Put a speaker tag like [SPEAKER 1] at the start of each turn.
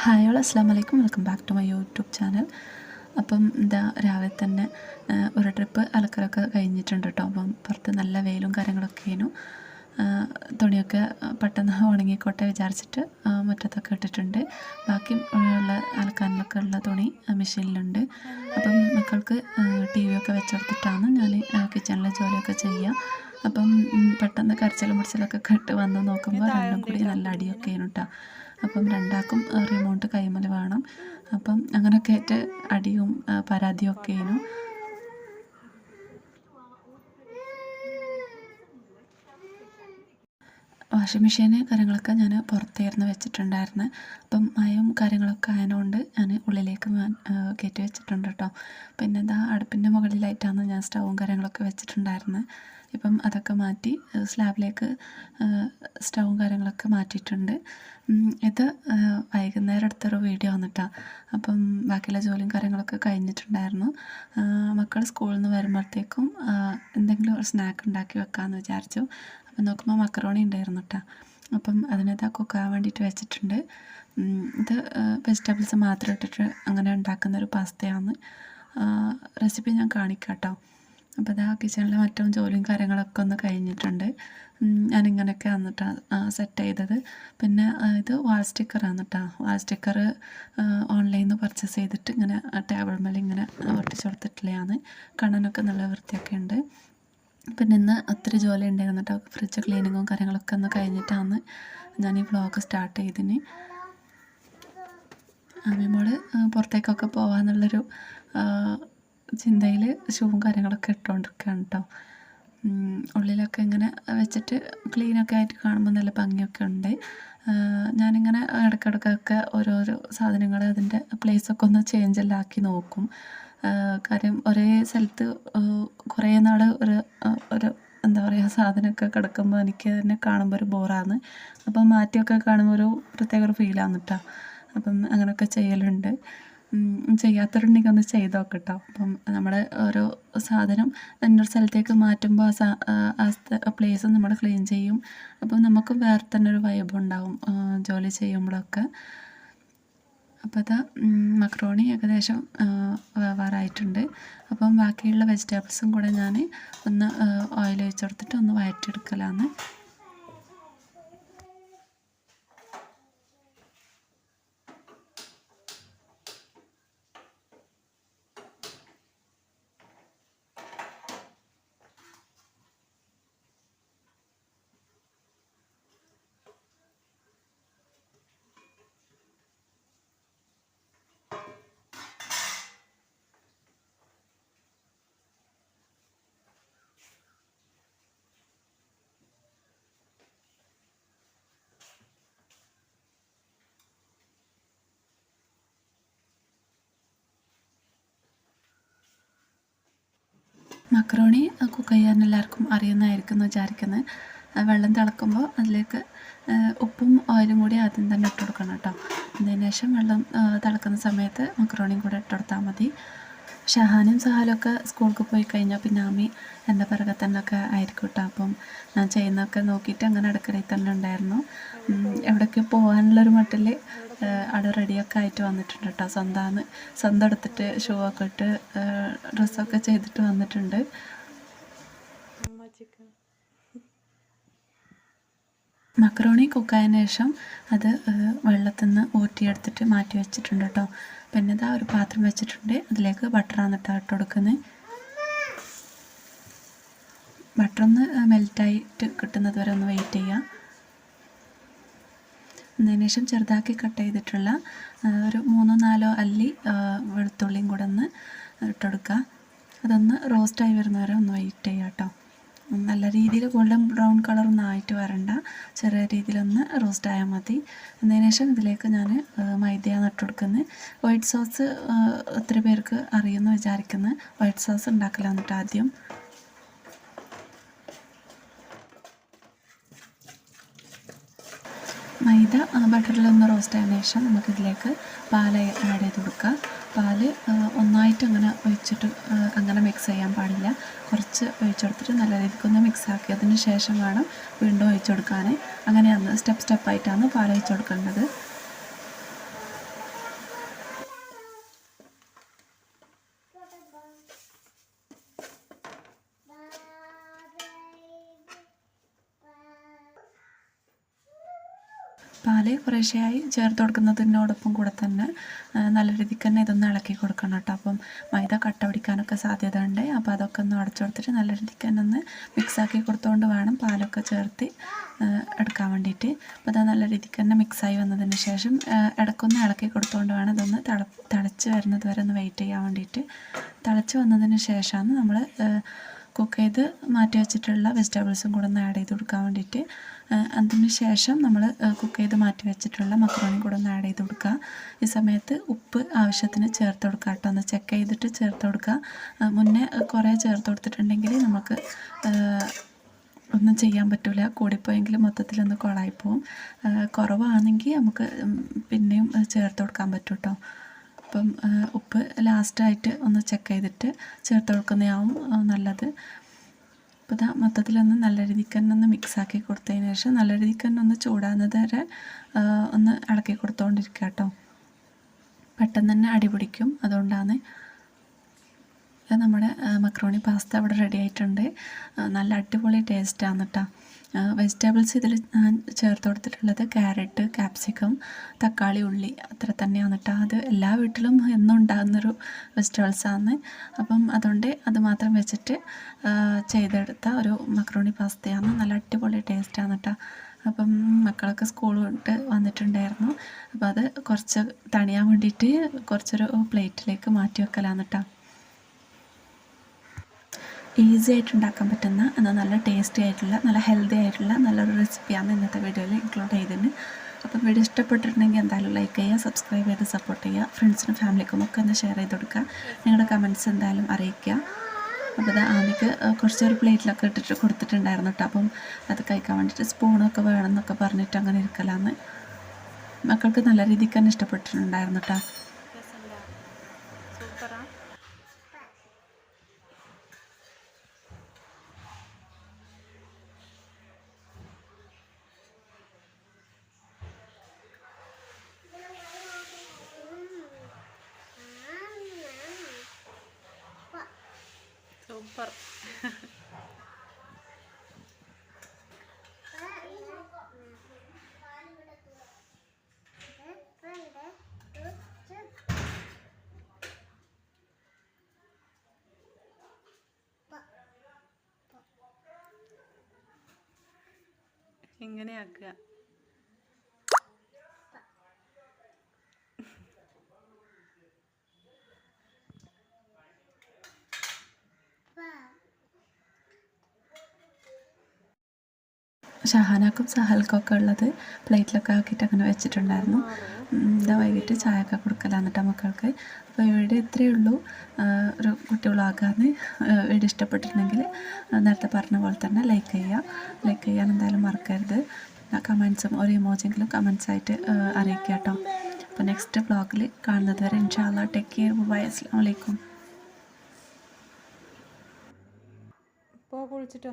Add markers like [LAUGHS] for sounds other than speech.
[SPEAKER 1] Hi all അസ്സാം വലൈക്കും welcome back to my YouTube channel അപ്പം എന്താ രാവിലെ തന്നെ ഒരു ട്രിപ്പ് അലക്കലൊക്കെ കഴിഞ്ഞിട്ടുണ്ട് കേട്ടോ അപ്പം പുറത്ത് നല്ല വെയിലും കാര്യങ്ങളൊക്കെ ആയിരുന്നു. തുണിയൊക്കെ പെട്ടെന്ന് [LAUGHS] ഉണങ്ങിക്കോട്ടെ വിചാരിച്ചിട്ട് മുറ്റത്തൊക്കെ ഇട്ടിട്ടുണ്ട്. ബാക്കി ഉള്ള അലക്കാനിലൊക്കെ ഉള്ള തുണി മെഷീനിലുണ്ട്. അപ്പം മക്കൾക്ക് ടി വി ഒക്കെ വെച്ചെടുത്തിട്ടാണ് ഞാൻ കിച്ചണിലെ ജോലിയൊക്കെ ചെയ്യുക അപ്പം പെട്ടെന്ന് കരച്ചിലും മുടിച്ചിലൊക്കെ കെട്ട് വന്ന് നോക്കുമ്പോൾ രണ്ടും കൂടി നല്ല അടിയൊക്കെ ആയിരുന്നു കേട്ടോ അപ്പം രണ്ടാൾക്കും റിമോട്ട് കൈമൽ വേണം. അപ്പം അങ്ങനെയൊക്കെ ആയിട്ട് അടിയും പരാതിയും ഒക്കെ ആയിരുന്നു. വാഷിംഗ് മെഷീന് കാര്യങ്ങളൊക്കെ ഞാൻ പുറത്തായിരുന്നു വെച്ചിട്ടുണ്ടായിരുന്നത് അപ്പം മയവും കാര്യങ്ങളൊക്കെ ആയതുകൊണ്ട് ഞാൻ ഉള്ളിലേക്ക് കയറ്റി വെച്ചിട്ടുണ്ട് കേട്ടോ പിന്നെ എന്താ അടുപ്പിന്റെ മുകളിലായിട്ടാണ് ഞാൻ സ്റ്റൗവും കാര്യങ്ങളൊക്കെ വെച്ചിട്ടുണ്ടായിരുന്നത് ഇപ്പം അതൊക്കെ മാറ്റി സ്ലാബിലേക്ക് സ്റ്റൗവും കാര്യങ്ങളൊക്കെ മാറ്റിയിട്ടുണ്ട്. ഇത് വൈകുന്നേരം എടുത്തൊരു വീഡിയോ വന്നിട്ടാണ് അപ്പം ബാക്കിയുള്ള ജോലിയും കാര്യങ്ങളൊക്കെ കഴിഞ്ഞിട്ടുണ്ടായിരുന്നു. മക്കൾ സ്കൂളിൽ നിന്ന് വരുമ്പോഴത്തേക്കും എന്തെങ്കിലും ഒരു സ്നാക്ക് ഉണ്ടാക്കി വെക്കാമെന്ന് വിചാരിച്ചു. അപ്പം നോക്കുമ്പോൾ മക്കറോണി ഉണ്ടായിരുന്നു കേട്ടോ അപ്പം അതിനകത്ത് ആ കുക്കാൻ വേണ്ടിയിട്ട് വെച്ചിട്ടുണ്ട്. ഇത് വെജിറ്റബിൾസ് മാത്രം ഇട്ടിട്ട് അങ്ങനെ ഉണ്ടാക്കുന്ന ഒരു പാസ്തയാണ്. റെസിപ്പി ഞാൻ കാണിക്കാം കേട്ടോ അപ്പോൾ ആ കിച്ചണിൽ മറ്റും ജോലിയും കാര്യങ്ങളൊക്കെ ഒന്ന് കഴിഞ്ഞിട്ടുണ്ട്. ഞാനിങ്ങനെയൊക്കെ വന്നിട്ടാണ് സെറ്റ് ചെയ്തത്. പിന്നെ ഇത് വാൾ സ്റ്റിക്കറാണ് കേട്ടോ വാൾ സ്റ്റിക്കർ ഓൺലൈനിൽ നിന്ന് പർച്ചേസ് ചെയ്തിട്ട് ഇങ്ങനെ ടേബിൾ മേലെ ഇങ്ങനെ ഒട്ടിച്ച് കൊടുത്തിട്ടുള്ളതാണ് കാണാനൊക്കെ നല്ല വൃത്തിയൊക്കെ ഉണ്ട്. പിന്നെ ഇന്ന് ഒത്തിരി ജോലി ഉണ്ടായിരുന്നു കേട്ടോ. ഫ്രിഡ്ജ് ക്ലീനിങ്ങും കാര്യങ്ങളൊക്കെ ഒന്ന് കഴിഞ്ഞിട്ടാണ് ഞാൻ ഈ വ്ളോഗ് സ്റ്റാർട്ട് ചെയ്തിന്. അമ്മയോട് പുറത്തേക്കൊക്കെ പോകാമെന്നുള്ളൊരു ചിന്തയിൽ ഷൂവും കാര്യങ്ങളൊക്കെ ഇട്ടുകൊണ്ടിരിക്കുകയാണ് കേട്ടോ ഉള്ളിലൊക്കെ ഇങ്ങനെ വെച്ചിട്ട് ക്ലീനൊക്കെ ആയിട്ട് കാണുമ്പോൾ നല്ല ഭംഗിയൊക്കെ ഉണ്ട്. ഞാനിങ്ങനെ ഇടയ്ക്കിടയ്ക്കൊക്കെ ഓരോരോ സാധനങ്ങൾ അതിന്റെ പ്ലേസൊക്കെ ഒന്ന് ചേഞ്ചെല്ലാം ആക്കി നോക്കും. കാര്യം ഒരേ സ്ഥലത്ത് കുറേ നാൾ ഒരു ഒരു എന്താ പറയുക സാധനമൊക്കെ കിടക്കുമ്പോൾ എനിക്ക് തന്നെ കാണുമ്പോൾ ഒരു ബോറാണ് അപ്പം മാറ്റിയൊക്കെ കാണുമ്പോൾ ഒരു പ്രത്യേക ഒരു ഫീലാണ് കേട്ടോ അപ്പം അങ്ങനെയൊക്കെ ചെയ്യലുണ്ട്. ചെയ്യാത്തവരുണ്ടെങ്കിൽ ഒന്ന് ചെയ്ത് നോക്കട്ടോ അപ്പം നമ്മൾ ഓരോ സാധനം എന്നൊരു സ്ഥലത്തേക്ക് മാറ്റുമ്പോൾ ആ പ്ലേസ് നമ്മൾ ക്ലീൻ ചെയ്യും. അപ്പം നമുക്ക് വേറെ തന്നെ ഒരു വൈബ് ഉണ്ടാവും ജോലി ചെയ്യുമ്പോഴൊക്കെ അപ്പോൾ അതാ മക്രോണി ഏകദേശം വേവാറായിട്ടുണ്ട്. അപ്പം ബാക്കിയുള്ള വെജിറ്റബിൾസും കൂടെ ഞാൻ ഒന്ന് ഓയിൽ ഒഴിച്ചെടുത്തിട്ട് ഒന്ന് വഴറ്റിയെടുക്കലാണ് മക്രോണി കുക്ക് ചെയ്യാൻ എല്ലാവർക്കും അറിയുന്നതായിരിക്കും എന്ന് വിചാരിക്കുന്നത് വെള്ളം തിളക്കുമ്പോൾ അതിലേക്ക് ഉപ്പും ഓയിലും കൂടി ആദ്യം തന്നെ ഇട്ട് കൊടുക്കണം കേട്ടോ. അതിന് ശേഷം വെള്ളം തിളക്കുന്ന സമയത്ത് മക്രോണിയും കൂടെ ഇട്ട് കൊടുത്താൽ മതി. ഷഹാനും സഹാലൊക്കെ സ്കൂൾക്ക് പോയി കഴിഞ്ഞാൽ പിന്നെ ആമി എന്റെ പിറകെ തന്നെ ഒക്കെ ആയിരിക്കും കേട്ടോ. അപ്പം ഞാൻ ചെയ്യുന്നതൊക്കെ നോക്കിയിട്ട് അങ്ങനെ അടുക്കളയിൽ തന്നെ ഉണ്ടായിരുന്നു. എവിടേക്ക് പോകാനുള്ളൊരു മട്ടിൽ അവിടെ റെഡിയൊക്കെ ആയിട്ട് വന്നിട്ടുണ്ട് കേട്ടോ സ്വന്തമാണ് സ്വന്തം എടുത്തിട്ട് ഷൂ ഒക്കെ ഇട്ട് ഡ്രസ്സൊക്കെ ചെയ്തിട്ട് വന്നിട്ടുണ്ട്. മക്രോണി കുക്കായതിന് ശേഷം അത് വെള്ളത്തിൽ നിന്ന് ഊറ്റിയെടുത്തിട്ട് മാറ്റി വെച്ചിട്ടുണ്ട് കേട്ടോ പിന്നെ ഇതാ ഒരു പാത്രം വെച്ചിട്ടുണ്ട്. അതിലേക്ക് ബട്ടറാണ് കേട്ടോ ഇട്ട് കൊടുക്കുന്നത് ബട്ടറൊന്ന് മെൽറ്റായിട്ട് കിട്ടുന്നത് വരെ ഒന്ന് വെയിറ്റ് ചെയ്യുക അതിന് ശേഷം ചെറുതാക്കി കട്ട് ചെയ്തിട്ടുള്ള ഒരു മൂന്നോ നാലോ അല്ലി വെളുത്തുള്ളിയും കൂടെ ഒന്ന് ഇട്ടുകൊടുക്കുക അതൊന്ന് റോസ്റ്റായി വരുന്നവരെ ഒന്ന് വെയിറ്റ് ചെയ്യുക കേട്ടോ. നല്ല രീതിയിൽ ഗോൾഡൻ ബ്രൗൺ കളറൊന്നും ആയിട്ട് വരണ്ട. ചെറിയ രീതിയിലൊന്ന് റോസ്റ്റ് ആയാൽ മതി. അതിന് ശേഷം ഇതിലേക്ക് ഞാൻ മൈദയാണ് ഇട്ട് കൊടുക്കുന്നത് വൈറ്റ് സോസ് ഒത്തിരി പേർക്ക് അറിയുമെന്ന് വിചാരിക്കുന്നത് വൈറ്റ് സോസ് ഉണ്ടാക്കലാണ് കേട്ടോ ആദ്യം. മൈദ ബട്ടറിലൊന്ന് റോസ്റ്റ് ആയതിനു ശേഷം നമുക്കിതിലേക്ക് പാൽ ആഡ് ചെയ്ത് കൊടുക്കുക പാൽ ഒന്നായിട്ട് അങ്ങനെ ഒഴിച്ചിട്ട് അങ്ങനെ മിക്സ് ചെയ്യാൻ പാടില്ല. കുറച്ച് ഒഴിച്ചു കൊടുത്തിട്ട് നല്ല രീതിക്കൊന്ന് മിക്സ് ആക്കിയതിന് ശേഷം വേണം വീണ്ടും ഒഴിച്ചു കൊടുക്കാൻ അങ്ങനെയാണ് സ്റ്റെപ്പ് സ്റ്റെപ്പായിട്ടാണ് പാൽ ഒഴിച്ചു കൊടുക്കേണ്ടത്. പാൽ കുറേശ്ശെയായി ചേർത്ത് കൊടുക്കുന്നതിനോടൊപ്പം കൂടെ തന്നെ നല്ല രീതിക്ക് തന്നെ ഇതൊന്ന് ഇളക്കി കൊടുക്കണം കേട്ടോ. അപ്പം മൈദ കട്ട പിടിക്കാനൊക്കെ സാധ്യത ഉണ്ട് അപ്പോൾ അതൊക്കെ ഒന്ന് അടച്ചു കൊടുത്തിട്ട് നല്ല രീതിക്ക് തന്നെ ഒന്ന് മിക്സാക്കി കൊടുത്തുകൊണ്ട് വേണം പാലൊക്കെ ചേർത്ത് എടുക്കാൻ വേണ്ടിയിട്ട്. അപ്പോൾ അത് നല്ല രീതിക്ക് തന്നെ മിക്സായി വന്നതിന് ശേഷം ഇടയ്ക്കൊന്ന് ഇളക്കി കൊടുത്തുകൊണ്ട് വേണം ഇതൊന്ന് തിള തിളച്ച് വരുന്നത് വരെ ഒന്ന് വെയിറ്റ് ചെയ്യാൻ വേണ്ടിയിട്ട്. തിളച്ച് വന്നതിന് ശേഷമാണ് നമ്മൾ കുക്ക് ചെയ്ത് മാറ്റി വെച്ചിട്ടുള്ള വെജിറ്റബിൾസും കൂടെ ഒന്ന് ആഡ് ചെയ്ത് കൊടുക്കാൻ വേണ്ടിയിട്ട്. അതിന് ശേഷം നമ്മൾ കുക്ക് ചെയ്ത് മാറ്റി വെച്ചിട്ടുള്ള മക്രോണി കൂടെ ഒന്ന് ആഡ് ചെയ്ത് കൊടുക്കുക. ഈ സമയത്ത് ഉപ്പ് ആവശ്യത്തിന് ചേർത്ത് കൊടുക്കുക കേട്ടോ. ഒന്ന് ചെക്ക് ചെയ്തിട്ട് ചേർത്ത് കൊടുക്കുക. മുന്നേ കുറേ ചേർത്ത് കൊടുത്തിട്ടുണ്ടെങ്കിൽ നമുക്ക് ഒന്നും ചെയ്യാൻ പറ്റില്ല കൂടിപ്പോയെങ്കിൽ മൊത്തത്തിലൊന്ന് കുളമായിപ്പോവും കുറവാണെങ്കിൽ നമുക്ക് പിന്നെയും ചേർത്ത് കൊടുക്കാൻ പറ്റും കേട്ടോ. അപ്പം ഉപ്പ് ലാസ്റ്റായിട്ട് ഒന്ന് ചെക്ക് ചെയ്തിട്ട് ചേർത്ത് കൊടുക്കുന്നതാവും നല്ലത്. അപ്പോൾ ഇതാ മൊത്തത്തിലൊന്ന് നല്ല രീതിക്ക് തന്നെ ഒന്ന് മിക്സാക്കി കൊടുത്തതിന് ശേഷം നല്ല രീതിക്ക് തന്നെ ഒന്ന് ചൂടാകുന്നത് വരെ ഒന്ന് ഇളക്കി കൊടുത്തുകൊണ്ടിരിക്കുക കേട്ടോ പെട്ടെന്ന് തന്നെ അടിപിടിക്കും അതുകൊണ്ടാണ് നമ്മുടെ മക്രോണി പാസ്ത ഇവിടെ റെഡി ആയിട്ടുണ്ട്. നല്ല അടിപൊളി ടേസ്റ്റാണ് കേട്ടോ വെജിറ്റബിൾസ് ഇതിൽ ഞാൻ ചേർത്ത് കൊടുത്തിട്ടുള്ളത് ക്യാരറ്റ് ക്യാപ്സിക്കം തക്കാളി ഉള്ളി അത്ര തന്നെയാണ് കേട്ടോ അത് എല്ലാ വീട്ടിലും എന്നും ഉണ്ടാകുന്നൊരു വെജിറ്റബിൾസാണ് അപ്പം അതുകൊണ്ട് അത് മാത്രം വെച്ചിട്ട് ചെയ്തെടുത്ത ഒരു മക്രോണി പാസ്തയാണ് നല്ല അടിപൊളി ടേസ്റ്റാണ് കേട്ടോ അപ്പം മക്കളൊക്കെ സ്കൂൾ വിട്ട് വന്നിട്ടുണ്ടായിരുന്നു. അപ്പോൾ അത് കുറച്ച് തണിയാൻ വേണ്ടിയിട്ട് കുറച്ചൊരു പ്ലേറ്റിലേക്ക് മാറ്റി വെക്കലാണ് കേട്ടോ ഈസി ആയിട്ട് ഉണ്ടാക്കാൻ പറ്റുന്ന എന്നാൽ നല്ല ടേസ്റ്റി ആയിട്ടുള്ള നല്ല ഹെൽത്തി ആയിട്ടുള്ള നല്ലൊരു റെസിപ്പിയാണ് ഇന്നത്തെ വീഡിയോയിൽ ഇൻക്ലൂഡ് ചെയ്തിട്ടുണ്ട് അപ്പം വീഡിയോ ഇഷ്ടപ്പെട്ടിട്ടുണ്ടെങ്കിൽ എന്തായാലും ലൈക്ക് ചെയ്യുക സബ്സ്ക്രൈബ് ചെയ്ത് സപ്പോർട്ട് ചെയ്യുക ഫ്രണ്ട്സിനും ഫാമിലിക്കും ഒക്കെ ഒന്ന് ഷെയർ ചെയ്ത് കൊടുക്കുക. നിങ്ങളുടെ കമന്റ്സ് എന്തായാലും അറിയിക്കുക. അപ്പോൾ ഇത് ആമിക്ക് കുറച്ചൊരു പ്ലേറ്റിലൊക്കെ ഇട്ടിട്ട് കൊടുത്തിട്ടുണ്ടായിരുന്നു കേട്ടോ അപ്പം അത് കഴിക്കാൻ വേണ്ടിയിട്ട് സ്പൂണൊക്കെ വേണം എന്നൊക്കെ പറഞ്ഞിട്ട് അങ്ങനെ ഇരിക്കലാന്ന്. മക്കൾക്ക് നല്ല രീതിക്ക് തന്നെ ഇഷ്ടപ്പെട്ടിട്ടുണ്ടായിരുന്നു കേട്ടോ
[SPEAKER 2] സൂപ്പർ ഇങ്ങനെ ആക്കുക
[SPEAKER 1] ഷഹാനാക്കും സഹൽക്കും ഒക്കെ ഉള്ളത് പ്ലേറ്റിലൊക്കെ ആക്കിയിട്ട് അങ്ങനെ വെച്ചിട്ടുണ്ടായിരുന്നു. എന്താ വൈകിട്ട് ചായയൊക്കെ കൊടുക്കലാന്ന് കേട്ടോ മക്കൾക്ക്. അപ്പോൾ ഇവിടെ ഇത്രയേ ഉള്ളൂ. ഒരു കുട്ടി വ്ളോഗാന്ന്. വീഡിയോ ഇഷ്ടപ്പെട്ടിട്ടുണ്ടെങ്കിൽ നേരത്തെ പറഞ്ഞ പോലെ തന്നെ ലൈക്ക് ചെയ്യുക ലൈക്ക് ചെയ്യാൻ എന്തായാലും മറക്കരുത്. കമൻസും ഒരു ഇമോജെങ്കിലും കമൻസ് ആയിട്ട് ആ, അറിയിക്കുക കേട്ടോ അപ്പോൾ നെക്സ്റ്റ് വ്ളോഗിൽ കാണുന്നത് വരെ ഇൻഷാല്ല ടേക്ക് കെയർ ബൈ അസ്സാം വലൈക്കും
[SPEAKER 2] ഇപ്പോൾ കുളിച്ചിട്ടോ?